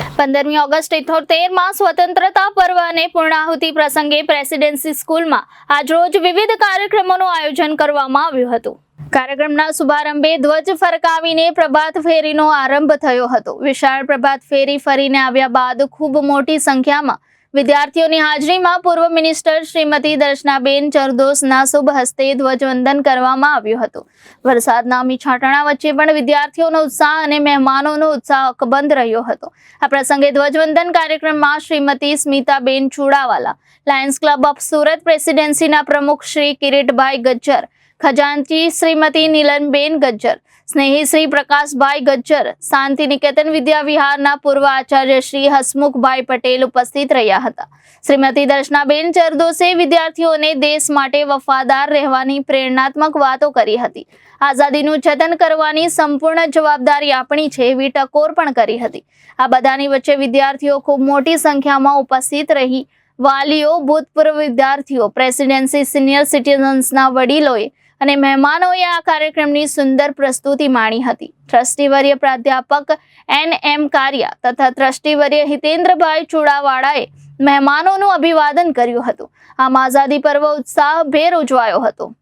પંદરમી ઓગસ્ટ ઇઠોતેરમાં સ્વતંત્રતા પર્વ અને પૂર્ણાહુતિ પ્રસંગે પ્રેસિડેન્સી સ્કૂલમાં આજરોજ વિવિધ કાર્યક્રમોનું આયોજન કરવામાં આવ્યું હતું. કાર્યક્રમના શુભારંભે ધ્વજ ફરકાવીને પ્રભાત ફેરીનો આરંભ થયો હતો. વિશાળ પ્રભાત ફેરી ફરીને આવ્યા બાદ ખૂબ મોટી સંખ્યામાં વિદ્યાર્થીઓની હાજરીમાં પૂર્વ મિનિસ્ટર શ્રીમતી દર્શનાબેન ચરદોસના શુભ હસ્તે ધ્વજવંદન કરવામાં આવ્યું હતું. વરસાદના મીછાટણા વચ્ચે પણ વિદ્યાર્થીઓનો ઉત્સાહ અને મહેમાનોનો ઉત્સાહ અકબંધ રહ્યો હતો. આ પ્રસંગે ધ્વજવંદન કાર્યક્રમમાં Shrimati Smitaben Chudawala, lions club of Surat પ્રેસિડેન્સીના પ્રમુખ શ્રી કિરીટભાઈ ગજ્જર ખજાનચી શ્રીમતી નીલનબેન ગજ્જર, સ્નેહી શ્રી પ્રકાશભાઈ ગજ્જર શાંતિ નિકેતન વિદ્યા વિહારના પૂર્વ આચાર્ય શ્રી હસમુખભાઈ પટેલ ઉપસ્થિત રહ્યા હતા. શ્રીમતી દર્શનાબેન ચરદોસે વિદ્યાર્થીઓને દેશ માટે વફાદાર રહેવાની પ્રેરણાત્મક વાતો કરી હતી. આઝાદીનું જતન કરવાની સંપૂર્ણ જવાબદારી આપણી છે એવી ટકોર પણ કરી હતી. આ બધાની વચ્ચે વિદ્યાર્થીઓ ખૂબ મોટી સંખ્યામાં ઉપસ્થિત રહી. વાલીઓ, ભૂતપૂર્વ વિદ્યાર્થીઓ, પ્રેસિડેન્સી સિનિયર સિટીઝન્સના વડીલોએ અને મહેમાનોએ આ કાર્યક્રમની સુંદર પ્રસ્તુતિ માણી હતી. ટ્રસ્ટીવર્ય પ્રાધ્યાપક એન એમ કારિયા તથા ટ્રસ્ટીવર્ય હિતેન્દ્રભાઈ ચુડાવાડાએ મહેમાનોનું અભિવાદન કર્યું હતું. આમ આઝાદી પર્વ ઉત્સાહભેર ઉજવાયો હતો.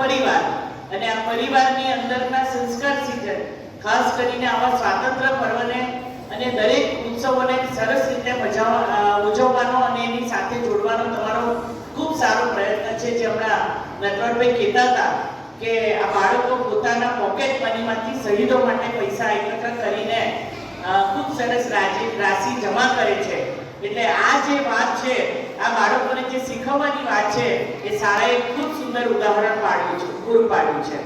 પરિવાર અને આ પરિવારની અંદરના સંસ્કાર સિંચન ખાસ કરીને આવા સ્વાતંત્ર્ય પર્વને અને દરેક ઉત્સવોને સરસ રીતે ઉજવવાનો અને એની સાથે જોડવાનો તમારો ખૂબ સારો પ્રયત્ન છે જે હમણાં નટવરભાઈ કહેતા હતા કે આ બાળકો પોતાના પોકેટ મનીમાંથી શહીદો માટે પૈસા એકત્ર કરીને ખૂબ સરસ રાજી, રાશિ જમા કરે છે. એટલે આ જે વાત છે, આ બાળકોને જે શીખવવાની વાત છે, એ શાળાએ ખૂબ સુંદર ઉદાહરણ પાડ્યું છે, પૂરું પાડ્યું છે.